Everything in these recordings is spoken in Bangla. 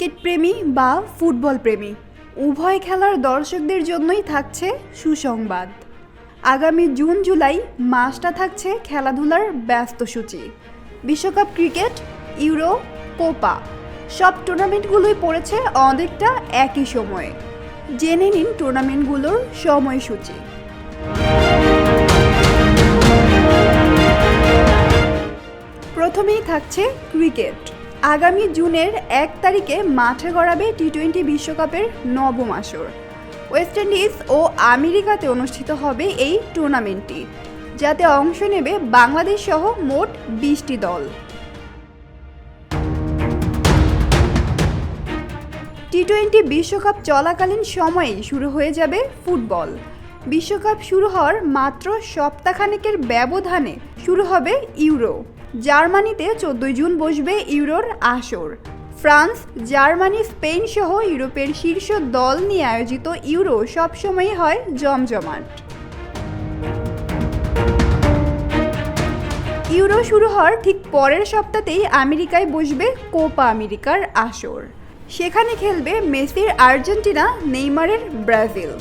ক্রিকেট প্রেমী বা ফুটবল প্রেমী। উভয় খেলার দর্শকদের জন্যই থাকছে সুসংবাদ। আগামী জুন, জুলাই মাসটা থাকছে খেলাধুলার ব্যস্ত সূচি। বিশ্বকাপ ক্রিকেট, ইউরো, কোপা সব টুর্নামেন্টগুলোই পড়েছে অনেকটা একই সময়ে। জেনে নিন টুর্নামেন্টগুলোর সময়সূচি। প্রথমেই থাকছে ক্রিকেট। আগামী জুনের এক তারিখে মাঠে গড়াবে টি টোয়েন্টি বিশ্বকাপের নবম আসর। ওয়েস্ট ইন্ডিজ ও আমেরিকাতে অনুষ্ঠিত হবে এই টুর্নামেন্টটি, যাতে অংশ নেবে বাংলাদেশ সহ মোট বিশটি দল। টি টোয়েন্টি বিশ্বকাপ চলাকালীন সময়েই শুরু হয়ে যাবে ফুটবল। বিশ্বকাপ শুরু হওয়ার মাত্র সপ্তাহখানেকের ব্যবধানে শুরু হবে ইউরো। জার্মানিতে চোদ্দই জুন বসবে ইউরোর আসর। ফ্রান্স, জার্মানি, স্পেন সহ ইউরোপের শীর্ষ দল নিয়ে আয়োজিত ইউরো সবসময়ই হয় জমজমাট। ইউরো শুরু হওয়ার ঠিক পরের সপ্তাহতেই আমেরিকায় বসবে কোপা আমেরিকার আসর। সেখানে খেলবে মেসির আর্জেন্টিনা, নেইমারের ব্রাজিল।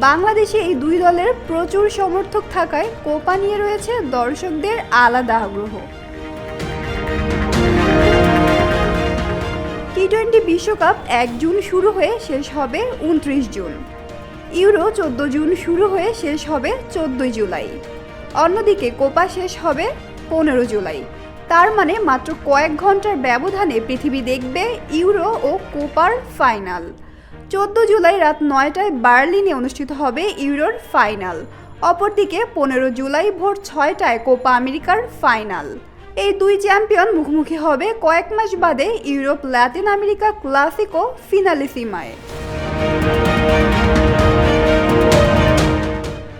বাংলাদেশে এই দুই দলের প্রচুর সমর্থক থাকায় কোপা নিয়ে রয়েছে দর্শকদের আলাদা আগ্রহ। টোয়েন্টি বিশ্বকাপ এক জুন শুরু হয়ে শেষ হবে উনত্রিশ জুন। ইউরো চোদ্দ জুন শুরু হয়ে শেষ হবে চোদ্দই জুলাই। অন্যদিকে কোপা শেষ হবে পনেরো জুলাই। তার মানে মাত্র কয়েক ঘণ্টার ব্যবধানে পৃথিবী দেখবে ইউরো ও কোপার ফাইনাল। চোদ্দ জুলাই রাত নয়টায় বার্লিনে অনুষ্ঠিত হবে ইউরোর ফাইনাল। অপরদিকে পনেরো জুলাই ভোর ছয়টায় কোপা আমেরিকার ফাইনাল। এই দুই চ্যাম্পিয়ন মুখোমুখি হবে কয়েক মাস বাদে ইউরোপ ল্যাটিন আমেরিকা, ক্লাসিকো ফিনালিসিমায়।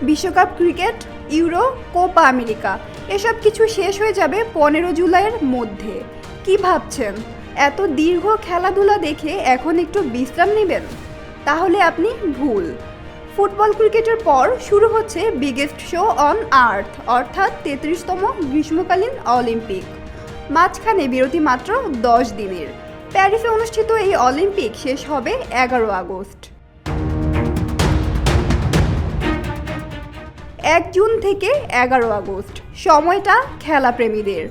বিশ্বকাপ ক্রিকেট, ইউরো, কোপা আমেরিকা, এসব কিছু শেষ হয়ে যাবে পনেরো জুলাইয়ের মধ্যে। কি ভাবছেন? এত দীর্ঘ খেলাধুলা দেখে এখন একটু বিশ্রাম নেবেন? তাহলে আপনি ভুল। ফুটবল ক্রিকেটের পর শুরু হচ্ছে বিগেস্ট শো অন আর্থ অর্থাৎ তেত্রিশতম গ্রীষ্মকালীন অলিম্পিক। মাঝখানে বিরতি মাত্র দশ দিনের। প্যারিসে অনুষ্ঠিত এই অলিম্পিক শেষ হবে এগারো আগস্ট। এক জুন থেকে এগারো আগস্ট, সময়টা খেলাপ্রেমীদের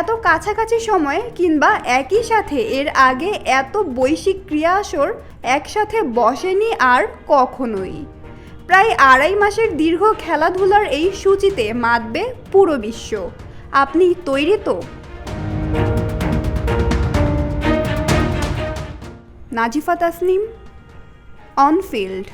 এত কাছাকাছি সময়ে কিংবা একই সাথে এর আগে এত বৈশ্বিক ক্রিয়া আসর একসাথে বসেনি আর কখনোই। প্রায় আড়াই মাসের দীর্ঘ খেলাধুলার এই সূচিতে মাতবে পুরো বিশ্ব। আপনি তৈরি তো? Nazifa Tasnim on field